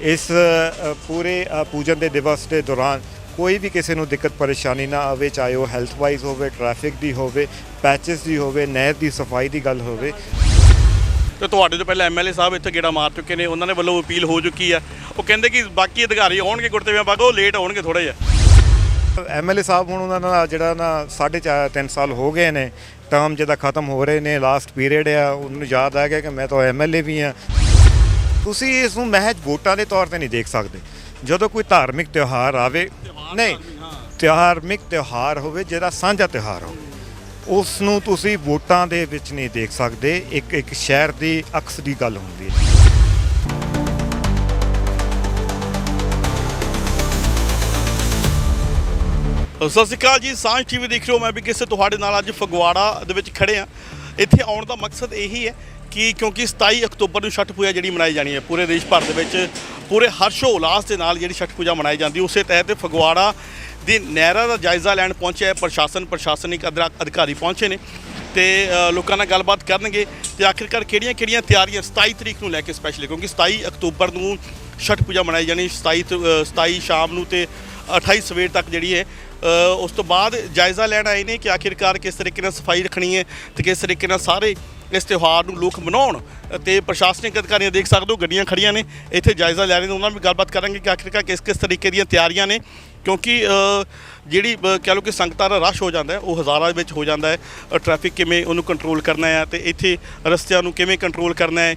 ਇਸ ਪੂਰੇ ਪੂਜਨ ਦੇ ਦਿਵਸ ਦੇ ਦੌਰਾਨ ਕੋਈ ਵੀ ਕਿਸੇ ਨੂੰ ਦਿੱਕਤ ਪਰੇਸ਼ਾਨੀ ਨਾ ਆਵੇ ਚਾਹੇ ਉਹ ਹੈਲਥ ਵਾਈਜ਼ ਹੋਵੇ ਟ੍ਰੈਫਿਕ ਦੀ ਹੋਵੇ ਪੈਚਸ ਦੀ ਹੋਵੇ ਨਹਿਰ ਦੀ ਸਫ਼ਾਈ ਦੀ ਗੱਲ ਹੋਵੇ। ਤੇ ਤੁਹਾਡੇ ਤੋਂ ਪਹਿਲਾਂ ਐਮਐਲਏ ਸਾਹਿਬ ਇੱਥੇ ਗੇੜਾ ਮਾਰ ਚੁੱਕੇ ਨੇ ਉਹਨਾਂ ਨੇ ਵੱਲੋਂ ਅਪੀਲ ਹੋ ਚੁੱਕੀ ਆ। ਉਹ ਕਹਿੰਦੇ ਕਿ ਬਾਕੀ ਅਧਿਕਾਰੀ ਆਉਣਗੇ ਗੁਰਤੇਵਿਆਂ ਬਾਗ ਉਹ ਲੇਟ ਆਉਣਗੇ ਥੋੜਾ ਜਿਹਾ। ਐਮਐਲਏ ਸਾਹਿਬ ਹੁਣ ਉਹਨਾਂ ਦਾ ਜਿਹੜਾ ਨਾ 4.5 3 ਸਾਲ ਹੋ ਗਏ ਨੇ ਟਰਮ ਜਿਹਦਾ ਖਤਮ ਹੋ ਰਹੇ ਨੇ ਲਾਸਟ ਪੀਰੀਅਡ ਆ ਉਹਨੂੰ ਯਾਦ ਆ ਗਿਆ ਕਿ ਮੈਂ ਤਾਂ ਐਮਐਲਏ ਵੀ ਆ। ਤੁਸੀਂ ਇਸ ਨੂੰ ਮਹਿਜ ਵੋਟਾਂ ਦੇ ਤੌਰ ਤੇ ਨਹੀਂ ਦੇਖ ਸਕਦੇ। ਜਦੋਂ ਕੋਈ ਧਾਰਮਿਕ ਤਿਉਹਾਰ ਆਵੇ ਨਹੀਂ ਧਾਰਮਿਕ ਤਿਉਹਾਰ ਹੋਵੇ ਜਿਹੜਾ ਸਾਂਝਾ ਤਿਉਹਾਰ ਹੋਵੇ ਉਸ ਨੂੰ ਤੁਸੀਂ ਵੋਟਾਂ ਦੇ ਵਿੱਚ ਨਹੀਂ ਦੇਖ ਸਕਦੇ। ਇੱਕ ਇੱਕ ਸ਼ਹਿਰ ਦੀ ਅਕਸ ਦੀ ਗੱਲ ਹੁੰਦੀ ਹੈ। ਸਤਿ ਸ਼੍ਰੀ ਅਕਾਲ ਜੀ ਸਾਂਝ ਟੀਵੀ ਦੇਖ ਰਹੇ ਹੋ। ਮੈਂ ਵੀ ਕਿਸੇ ਤੁਹਾਡੇ ਨਾਲ ਅੱਜ ਫਗਵਾੜਾ ਦੇ ਵਿੱਚ ਖੜੇ ਆ ਇੱਥੇ ਆਉਣ ਦਾ ਮਕਸਦ ਇਹੀ ਹੈ ਕਿ ਕਿਉਂਕਿ 27 ਅਕਤੂਬਰ ਨੂੰ ਛਠ ਪੂਜਾ ਜਿਹੜੀ ਮਨਾਈ ਜਾਣੀ ਹੈ ਪੂਰੇ ਦੇਸ਼ ਭਰ ਦੇ ਵਿੱਚ ਪੂਰੇ ਹਰਸ਼ੋ ਉਲਾਸ ਦੇ ਨਾਲ ਜਿਹੜੀ ਛਠ ਪੂਜਾ ਮਨਾਈ ਜਾਂਦੀ ਉਸੇ ਤਹਿਤ ਫਗਵਾੜਾ ਦੀ ਨਹਿਰਾਂ ਦਾ ਜਾਇਜ਼ਾ ਲੈਣ ਪਹੁੰਚਿਆ ਪ੍ਰਸ਼ਾਸਨ ਪ੍ਰਸ਼ਾਸਨਿਕ ਅਧਿਰਾ- ਅਧਿਕਾਰੀ ਪਹੁੰਚੇ ਨੇ ਤੇ ਲੋਕਾਂ ਨਾਲ ਗੱਲਬਾਤ ਕਰਨਗੇ ਤੇ ਆਖਿਰਕਾਰ ਕਿਹੜੀਆਂ-ਕਿਹੜੀਆਂ ਤਿਆਰੀਆਂ 27 ਤਰੀਕ ਨੂੰ ਲੈ ਕੇ ਸਪੈਸ਼ਲੀ ਕਿਉਂਕਿ 27 ਅਕਤੂਬਰ ਨੂੰ ਛਠ ਪੂਜਾ ਮਨਾਈ ਜਾਣੀ 27 ਤੋਂ, ਅ, 27 ਸ਼ਾਮ ਨੂੰ ਤੇ 28 ਸਵੇਰ ਤੱਕ ਜਿਹੜੀ ਹੈ ਉਸ ਤੋਂ ਬਾਅਦ ਜਾਇਜ਼ਾ ਲੈਣ ਆਏ ਨੇ ਕਿ ਆਖਿਰਕਾਰ ਕਿਸ ਤਰੀਕੇ ਨਾਲ ਸਫ਼ਾਈ ਰੱਖਣੀ ਹੈ ਤੇ ਕਿਸ ਤਰੀਕੇ ਨਾਲ ਸਾਰੇ ਇਸ ਤਿਉਹਾਰ ਨੂੰ ਲੋਕ ਮਨਾਉਣ ਤੇ ਪ੍ਰਸ਼ਾਸਨਿਕ ਅਧਿਕਾਰੀਆਂ ਦੇਖ ਸਕਦੇ ਹੋ ਗੱਡੀਆਂ ਖੜੀਆਂ ਨੇ ਇੱਥੇ ਜਾਇਜ਼ਾ ਲੈ ਰਹੇ ਨੇ ਉਹਨਾਂ ਨਾਲ ਵੀ ਗੱਲਬਾਤ ਕਰਾਂਗੇ ਕਿ ਆਖਿਰਕਾਰ ਕਿਸ ਕਿਸ ਤਰੀਕੇ ਦੀਆਂ ਤਿਆਰੀਆਂ ਨੇ ਕਿਉਂਕਿ ਜਿਹੜੀ ਅ, ਕਹਿ ਲਓ ਕਿ ਸੰਗਤਾਂ ਦਾ ਰਸ਼ ਹੋ ਜਾਂਦਾ ਹੈ ਉਹ ਹਜ਼ਾਰਾਂ ਵਿੱਚ ਹੋ ਜਾਂਦਾ ਹੈ ਟ੍ਰੈਫਿਕ ਕਿਵੇਂ ਉਹਨੂੰ ਕੰਟਰੋਲ ਕਰਨਾ ਹੈ ਤੇ ਇੱਥੇ ਰਸਤਿਆਂ ਨੂੰ ਕਿਵੇਂ ਕੰਟਰੋਲ ਕਰਨਾ ਹੈ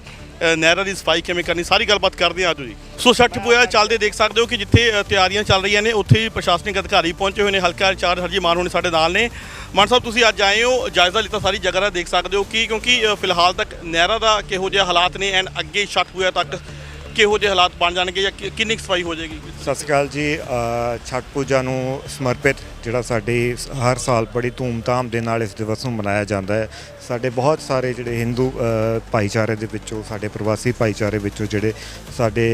ਨਹਿਰਾਂ ਦੀ ਸਫ਼ਾਈ ਕਿਵੇਂ ਕਰਨੀ ਸਾਰੀ ਗੱਲਬਾਤ ਕਰਦੇ ਹਾਂ ਅੱਜ ਜੀ। ਸੋ ਛੱਠ ਪੂਜਾ ਚੱਲਦੇ ਦੇਖ ਸਕਦੇ ਹੋ ਕਿ ਜਿੱਥੇ ਤਿਆਰੀਆਂ ਚੱਲ ਰਹੀਆਂ ਨੇ ਉੱਥੇ ਹੀ ਪ੍ਰਸ਼ਾਸਨਿਕ ਅਧਿਕਾਰੀ ਪਹੁੰਚੇ ਹੋਏ ਨੇ। ਹਲਕਾ ਇੰਚਾਰਜ ਹਰਜੀ ਮਾਨ ਹੋਣੇ ਸਾਡੇ ਨਾਲ ਨੇ। ਮਾਨ ਸਾਹਿਬ ਤੁਸੀਂ ਅੱਜ ਆਏ ਹੋ ਜਾਇਜ਼ਾ ਲਿੱਤਾ ਸਾਰੀ ਜਗ੍ਹਾ ਦਾ ਦੇਖ ਸਕਦੇ ਹੋ ਕਿ ਕਿਉਂਕਿ ਫਿਲਹਾਲ ਤੱਕ ਨਹਿਰਾਂ ਦਾ ਕਿਹੋ ਜਿਹੇ ਹਾਲਾਤ ਨੇ ਐਂਡ ਅੱਗੇ ਛੱਠ ਪੂਜਾ ਤੱਕ ਕਿਹੋ ਜਿਹੇ ਹਾਲਾਤ ਬਣ ਜਾਣਗੇ ਜਾਂ ਕਿੰਨੀ ਸਫ਼ਾਈ ਹੋ ਜਾਏਗੀ? ਸਤਿ ਸ਼੍ਰੀ ਅਕਾਲ ਜੀ ਛਠ ਪੂਜਾ ਨੂੰ ਸਮਰਪਿਤ ਜਿਹੜਾ ਸਾਡੇ ਹਰ ਸਾਲ ਬੜੀ ਧੂਮਧਾਮ ਦੇ ਨਾਲ ਇਸ ਦਿਵਸ ਨੂੰ ਮਨਾਇਆ ਜਾਂਦਾ ਹੈ। ਸਾਡੇ ਬਹੁਤ ਸਾਰੇ ਜਿਹੜੇ ਹਿੰਦੂ ਭਾਈਚਾਰੇ ਦੇ ਵਿੱਚੋਂ, ਸਾਡੇ ਪ੍ਰਵਾਸੀ ਭਾਈਚਾਰੇ ਵਿੱਚੋਂ ਜਿਹੜੇ ਸਾਡੇ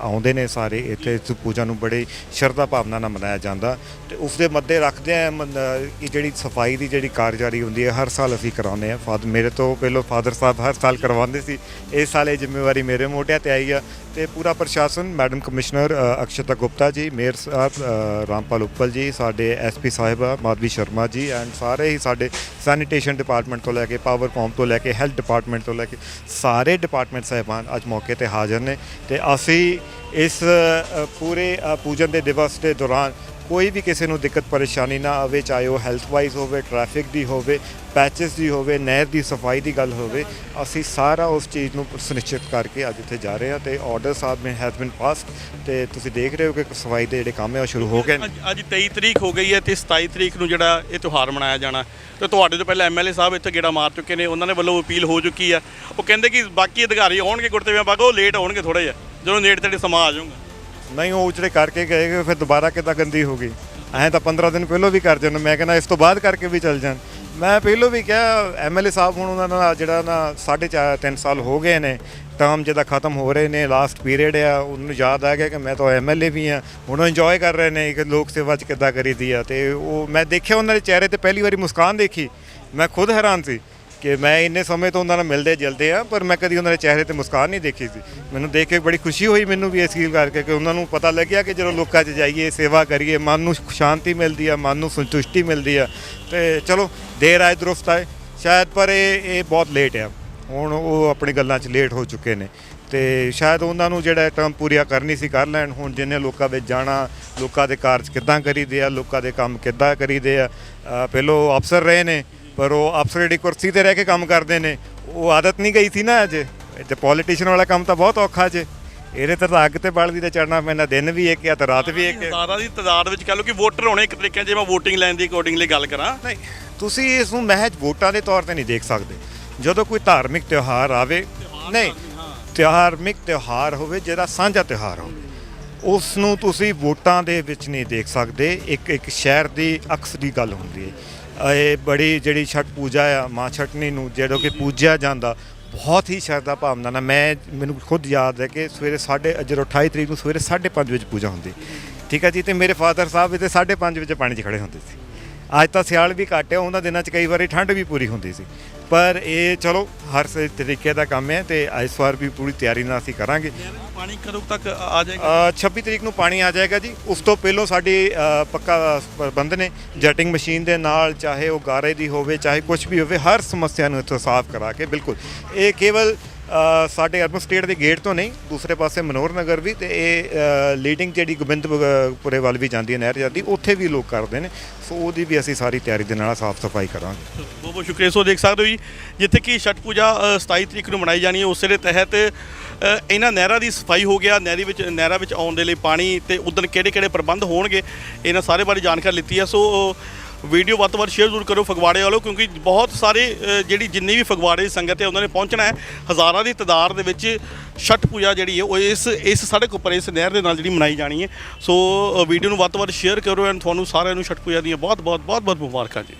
ਆਉਂਦੇ ਨੇ ਸਾਰੇ, ਇੱਥੇ ਇਸ ਪੂਜਾ ਨੂੰ ਬੜੇ ਸ਼ਰਧਾ ਭਾਵਨਾ ਨਾਲ ਮਨਾਇਆ ਜਾਂਦਾ। ਤੇ ਉਸ ਦੇ ਮੱਦੇ ਰੱਖਦੇ ਆ ਕਿ ਜਿਹੜੀ ਸਫ਼ਾਈ ਦੀ ਜਿਹੜੀ ਕਾਰਜਾਰੀ ਹੁੰਦੀ ਹੈ, ਹਰ ਸਾਲ ਅਸੀਂ ਕਰਾਉਂਦੇ ਆ ਫਾਦਰ ਮੇਰੇ ਤੋਂ ਪਹਿਲਾਂ ਫਾਦਰ ਸਾਹਿਬ ਹਰ ਸਾਲ ਕਰਵਾਉਂਦੇ ਸੀ। ਇਸ ਸਾਲ ਇਹ ਜ਼ਿੰਮੇਵਾਰੀ ਮੇਰੇ ਮੋਢਿਆਂ ਤੇ ਆਈ ਆ। ਤੇ ਪੂਰਾ ਪ੍ਰਸ਼ਾਸਨ, madam commissioner ਅਕਸ਼ਤਾ Gupta ji, mayor ਸਾਹਿਬ ਰਾਮਪਾਲ ਉੱਪਲ ਜੀ, ਸਾਡੇ SP Sahiba, Madhavi Sharma ji and ਸਾਰੇ ਹੀ ਸਾਡੇ ਸੈਨੀਟੇਸ਼ਨ ਡਿਪਾਰਟਮੈਂਟ ਤੋਂ ਲੈ ਕੇ ਪਾਵਰਕੌਮ ਤੋਂ ਲੈ ਕੇ ਹੈਲਥ ਡਿਪਾਰਟਮੈਂਟ ਤੋਂ ਲੈ ਕੇ ਸਾਰੇ ਡਿਪਾਰਟਮੈਂਟ ਸਾਹਿਬਾਨ ਅੱਜ ਮੌਕੇ ਤੇ ਹਾਜ਼ਰ ਨੇ ਤੇ ਅਸੀਂ ਇਸ ਪੂਰੇ ਪੂਜਨ ਦੇ ਦਿਵਸ ਦੇ ਦੌਰਾਨ ਕੋਈ ਵੀ ਕਿਸੇ ਨੂੰ ਦਿੱਕਤ ਪਰੇਸ਼ਾਨੀ ਨਾ ਆਵੇ, ਚਾਹੇ ਉਹ ਹੈਲਥ ਵਾਈਜ਼ ਹੋਵੇ ਟ੍ਰੈਫਿਕ ਦੀ ਹੋਵੇ ਪੈਚਸ ਦੀ ਹੋਵੇ, ਨਹਿਰ ਦੀ ਸਫ਼ਾਈ ਦੀ ਗੱਲ ਹੋਵੇ, ਅਸੀਂ ਸਾਰਾ ਉਸ ਚੀਜ਼ ਨੂੰ ਸੁਨਿਸ਼ਚਿਤ ਕਰਕੇ ਅੱਜ ਇੱਥੇ ਜਾ ਰਹੇ ਹਾਂ ਤੇ ਆਰਡਰ ਸਾਹਿਬ ਨੇ ਹੈਜ਼ ਬੀਨ ਪਾਸਡ ਤੇ ਤੁਸੀਂ ਦੇਖ ਰਹੇ ਹੋ ਕਿ ਸਫ਼ਾਈ ਦੇ ਜਿਹੜੇ ਕੰਮ ਹੈ ਉਹ ਸ਼ੁਰੂ ਹੋ ਗਏ ਨੇ। ਅੱਜ ਅੱਜ 23 ਤਰੀਕ ਹੋ ਗਈ ਹੈ ਤੇ 27 ਤਰੀਕ ਨੂੰ ਜਿਹੜਾ ਇਹ ਤਿਉਹਾਰ ਮਨਾਇਆ ਜਾਣਾ। ਤੇ ਤੁਹਾਡੇ ਤੋਂ ਪਹਿਲਾਂ ਐਮਐਲਏ ਸਾਹਿਬ ਇੱਥੇ ਗੇੜਾ ਮਾਰ ਚੁੱਕੇ ਨੇ, ਉਹਨਾਂ ਨੇ ਵੱਲੋਂ ਅਪੀਲ ਹੋ ਚੁੱਕੀ ਆ। ਉਹ ਕਹਿੰਦੇ ਕਿ ਬਾਕੀ ਅਧਿਕਾਰੀ ਆਉਣਗੇ ਗੁਰਤੇਵਿਆਂ ਬਾਗ, ਉਹ ਲੇਟ ਆਉਣਗੇ ਥੋੜਾ ਜਿਹਾ, ਜਦੋਂ ਨੇੜੇ ਤੇੜੇ ਸਮਾਂ ਆ ਜਾਊਗਾ। ਨਹੀਂ, ਉਹ ਉਚੜੇ ਕਰਕੇ ਗਏ ਕਿ ਫਿਰ ਦੁਬਾਰਾ ਕਿੱਦਾਂ ਗੰਦੀ ਹੋ ਗਈ? ਐਂ ਤਾਂ 15 ਦਿਨ ਪਹਿਲਾਂ ਵੀ ਕਰ ਜਾਣ ਮੈਂ ਕਹਿੰਦਾ, ਇਸ ਤੋਂ ਬਾਅਦ ਕਰਕੇ ਵੀ ਚੱਲ ਜਾਣ। ਮੈਂ ਪਹਿਲਾਂ ਵੀ ਕਿਹਾ ਐਮਐਲਏ ਸਾਹਿਬ ਹੁਣ ਉਹਨਾਂ ਦਾ ਜਿਹੜਾ ਨਾ 4.5 3 ਸਾਲ ਹੋ ਗਏ ਨੇ ਟਰਮ ਜਿਹਦਾ ਖਤਮ ਹੋ ਰਹੇ ਨੇ ਲਾਸਟ ਪੀਰੀਅਡ ਆ, ਉਹਨੂੰ ਯਾਦ ਆ ਗਿਆ ਕਿ ਮੈਂ ਤਾਂ ਐਮਐਲਏ ਵੀ ਆ ਹੁਣ ਇੰਜੋਏ ਕਰ ਰਹੇ ਨੇ ਕਿ ਲੋਕ ਸੇਵਾ ਚ ਕਿੱਦਾਂ ਕਰੀਦੀ ਆ। ਤੇ ਉਹ ਮੈਂ ਦੇਖਿਆ ਉਹਨਾਂ ਦੇ ਚਿਹਰੇ ਤੇ ਪਹਿਲੀ ਵਾਰੀ ਮੁਸਕਾਨ ਦੇਖੀ। ਮੈਂ ਖੁਦ ਹੈਰਾਨ ਸੀ। ਕਿ ਮੈਂ ਇੰਨੇ ਸਮੇਂ ਤੋਂ ਉਹਨਾਂ ਨਾਲ ਮਿਲਦੇ ਜਲਦੇ ਆ ਪਰ ਮੈਂ ਕਦੀ ਉਹਨਾਂ ਦੇ ਚਿਹਰੇ ਤੇ ਮੁਸਕਾਨ ਨਹੀਂ ਦੇਖੀ ਸੀ। ਮੈਨੂੰ ਦੇਖ ਕੇ ਬੜੀ ਖੁਸ਼ੀ ਹੋਈ ਮੈਨੂੰ ਵੀ ਇਸ ਗੱਲ ਕਰਕੇ ਕਿ ਉਹਨਾਂ ਨੂੰ ਪਤਾ ਲੱਗਿਆ ਕਿ ਜਦੋਂ ਲੋਕਾਂ 'ਚ ਜਾਈਏ ਸੇਵਾ ਕਰੀਏ ਮਨ ਨੂੰ ਸ਼ਾਂਤੀ ਮਿਲਦੀ ਆ ਮਨ ਨੂੰ ਸੰਤੁਸ਼ਟੀ ਮਿਲਦੀ ਆ। ਤੇ ਚਲੋ ਦੇਰ ਆਏ ਦਰੁਸਤ ਆਏ। ਸ਼ਾਇਦ ਪਰ ਇਹ ਇਹ ਬਹੁਤ ਲੇਟ ਆ। ਹੁਣ ਉਹ ਆਪਣੀ ਗੱਲਾਂ 'ਚ ਲੇਟ ਹੋ ਚੁੱਕੇ ਨੇ। ਤੇ ਸ਼ਾਇਦ ਉਹਨਾਂ ਨੂੰ ਜਿਹੜਾ ਟਰਮ ਪੂਰੀਆ ਕਰਨੀ ਸੀ ਕਰ ਲੈਣ। ਹੁਣ ਜਿੰਨੇ ਲੋਕਾਂ ਵਿੱਚ ਜਾਣਾ ਲੋਕਾਂ ਦੇ ਕਾਰਜ ਕਿੱਦਾਂ ਕਰੀਦੇ ਆ ਲੋਕਾਂ ਦੇ ਕੰਮ ਕਿੱਦਾਂ ਕਰੀਦੇ ਆ ਅ, ਪਹਿਲੋਂ ਅਫਸਰ ਰਹੇ ਨੇ। ਪਰ ਉਹ ਅਫਸਰ ਜਿਹੜੀ ਕੁਰਸੀ ਤੇ ਰਹਿ ਕੇ ਕੰਮ ਕਰਦੇ ਨੇ ਉਹ ਆਦਤ ਨਹੀਂ ਗਈ ਸੀ ਨਾ ਅੱਜ। ਤੇ ਪੋਲੀਟੀਸ਼ੀਅਨ ਵਾਲਾ ਕੰਮ ਤਾਂ ਬਹੁਤ ਔਖਾ ਜੇ। ਇਹਦੇ ਤੇ ਤਾਂ ਅੱਗ ਤੇ ਬਲਦੀ ਤੇ ਚੜਨਾ ਪੈਂਦਾ ਦਿਨ ਵੀ ਇੱਕ ਆ ਤੇ ਰਾਤ ਵੀ ਇੱਕ। ਹਜ਼ਾਰਾਂ ਦੀ ਤਾਦਾਦ ਵਿੱਚ ਕਹ ਲਓ ਕਿ ਵੋਟਰ ਹੋਣੇ ਇੱਕ ਤਰੀਕੇ ਨਾਲ ਜੇ ਮੈਂ VOTING ਲਾਈਨ ਦੀ ਅਕੋਰਡਿੰਗਲੀ ਗੱਲ ਕਰਾਂ। ਨਹੀਂ ਤੁਸੀਂ ਇਸ ਨੂੰ ਮਹਿਜ ਵੋਟਾਂ ਦੇ ਤੌਰ ਤੇ ਨਹੀਂ ਦੇਖ ਸਕਦੇ। ਜਦੋਂ ਕੋਈ ਧਾਰਮਿਕ ਤਿਉਹਾਰ ਆਵੇ ਨਹੀਂ ਧਾਰਮਿਕ ਤਿਉਹਾਰ ਹੋਵੇ ਜਿਹੜਾ ਸਾਂਝਾ ਤਿਉਹਾਰ ਹੋਵੇ ਉਸ ਨੂੰ ਤੁਸੀਂ ਵੋਟਾਂ ਦੇ ਵਿੱਚ ਨਹੀਂ ਦੇਖ ਸਕਦੇ। ਇੱਕ ਇੱਕ ਸ਼ਹਿਰ ਦੀ ਅਕਸ ਦੀ ਗੱਲ ਹੁੰਦੀ ਹੈ। ਇਹ ਬੜੀ ਜਿਹੜੀ ਛਠ ਪੂਜਾ ਆ, ਮਾਂ ਛਟਨੀ ਨੂੰ ਜਿਹੜਾ ਕਿ ਪੂਜਿਆ ਜਾਂਦਾ, ਬਹੁਤ ਹੀ ਸ਼ਰਧਾ ਭਾਵਨਾ ਨਾਲ ਮੈਂ, ਮੈਨੂੰ ਖੁਦ ਯਾਦ ਹੈ ਕਿ ਸਵੇਰੇ ਸਾਢੇ ਜਦੋਂ 28 ਤਰੀਕ ਨੂੰ ਸਵੇਰੇ 5:30 ਵਜੇ ਪੂਜਾ ਹੁੰਦੀ। ਠੀਕ ਹੈ ਜੀ, ਤੇ ਮੇਰੇ ਫਾਦਰ ਸਾਹਿਬ ਇਹਦੇ 5:30 ਵਜੇ ਪਾਣੀ 'ਚ ਖੜੇ ਹੁੰਦੇ ਸੀ। ਅੱਜ ਤਾਂ ਸਿਆਲ ਵੀ ਘੱਟ ਹੈ, ਉਹਨਾਂ ਦਿਨਾਂ 'ਚ ਕਈ ਵਾਰੀ ਠੰਡ ਵੀ ਪੂਰੀ ਹੁੰਦੀ ਸੀ। ਪਰ ਇਹ ਚਲੋ ਹਰ ਸੇ ਤਰੀਕੇ ਦਾ ਕੰਮ ਹੈ ਤੇ ਇਸ ਵਾਰ ਵੀ ਪੂਰੀ ਤਿਆਰੀ ਨਾਲ ਅਸੀਂ ਕਰਾਂਗੇ। ਪਾਣੀ ਕਦੋਂ ਤੱਕ ਆ ਜਾਏਗਾ? ਅ, 26 ਤਰੀਕ ਨੂੰ ਪਾਣੀ ਆ ਜਾਏਗਾ ਜੀ। ਉਸ ਤੋਂ ਪਹਿਲਾਂ ਸਾਡੀ ਪੱਕਾ ਪ੍ਰਬੰਧ ਨੇ ਜੈਟਿੰਗ ਮਸ਼ੀਨ ਦੇ ਨਾਲ ਚਾਹੇ ਉਹ ਗਾਰੇ ਦੀ ਹੋਵੇ ਚਾਹੇ ਕੁਝ ਵੀ ਹੋਵੇ ਹਰ ਸਮੱਸਿਆ ਨੂੰ ਇੱਥੋਂ ਸਾਫ਼ ਕਰਾ ਕੇ ਬਿਲਕੁਲ। ਇਹ ਕੇਵਲ ਸਾਡੇ ਅਰਬਨ ਸਟੇਟ ਦੇ ਗੇਟ ਤੋਂ ਨਹੀਂ ਦੂਸਰੇ ਪਾਸੇ ਮਨੋਹਰ ਨਗਰ ਵੀ ਤੇ ਇਹ ਲੀਡਿੰਗ ਜਿਹੜੀ ਗੋਬਿੰਦਪੁਰੇ ਵੱਲ ਵੀ ਜਾਂਦੀ ਹੈ ਨਹਿਰ ਜਾਂਦੀ ਉੱਥੇ ਵੀ ਲੋਕ ਕਰਦੇ ਨੇ। ਸੋ ਉਹਦੀ ਵੀ ਅਸੀਂ ਸਾਰੀ ਤਿਆਰੀ ਦੇ ਨਾਲ ਸਾਫ਼ ਸਫ਼ਾਈ ਕਰਾਂਗੇ। ਬਹੁਤ ਬਹੁਤ ਸ਼ੁਕਰੀਆ। ਸੋ ਦੇਖ ਸਕਦੇ ਹੋ ਜੀ ਜਿੱਥੇ ਕਿ ਛਠ ਪੂਜਾ ਅ, 27 ਤਰੀਕ ਨੂੰ ਮਨਾਈ ਜਾਣੀ ਹੈ ਉਸੇ ਦੇ ਤਹਿਤ ਇਹਨਾਂ ਨਹਿਰਾਂ ਦੀ ਸਫ਼ਾਈ ਹੋ ਗਿਆ। ਨਹਿਰੀ ਵਿੱਚ ਨਹਿਰਾਂ ਵਿੱਚ ਆਉਣ ਦੇ ਲਈ ਪਾਣੀ ਤੇ ਉਦੋਂ ਕਿਹੜੇ ਕਿਹੜੇ ਪ੍ਰਬੰਧ ਹੋਣਗੇ ਇਹਨਾਂ ਸਾਰੇ ਬਾਰੇ ਜਾਣਕਾਰੀ ਲਿੱਤੀ ਹੈ। ਸੋ ਵੀਡੀਓ ਵੱਧ ਤੋਂ ਵੱਧ ਸ਼ੇਅਰ ਜ਼ਰੂਰ ਕਰੋ ਫਗਵਾੜੇ ਵਾਲੋ, ਕਿਉਂਕਿ ਬਹੁਤ ਸਾਰੇ ਜਿਹੜੀ ਜਿੰਨੀ ਵੀ ਫਗਵਾੜੇ ਦੀ ਸੰਗਤ ਹੈ, ਉਹਨਾਂ ਨੇ ਪਹੁੰਚਣਾ ਹੈ। ਹਜ਼ਾਰਾਂ ਦੀ ਤਾਦਾਦ ਦੇ ਵਿੱਚ ਛਠ ਪੂਜਾ ਜਿਹੜੀ ਹੈ, ਉਹ ਇਸ ਇਸ ਸੜਕ ਉੱਪਰ, ਇਸ ਨਹਿਰ ਦੇ ਨਾਲ ਜਿਹੜੀ ਮਨਾਈ ਜਾਣੀ ਹੈ। ਸੋ ਵੀਡੀਓ ਨੂੰ ਵੱਧ ਤੋਂ ਵੱਧ ਸ਼ੇਅਰ ਕਰੋ ਐਂਡ ਤੁਹਾਨੂੰ ਸਾਰਿਆਂ ਨੂੰ ਛਠ ਪੂਜਾ ਦੀਆਂ ਬਹੁਤ ਬਹੁਤ ਬਹੁਤ ਬਹੁਤ ਮੁਬਾਰਕਾਂ ਜੀ।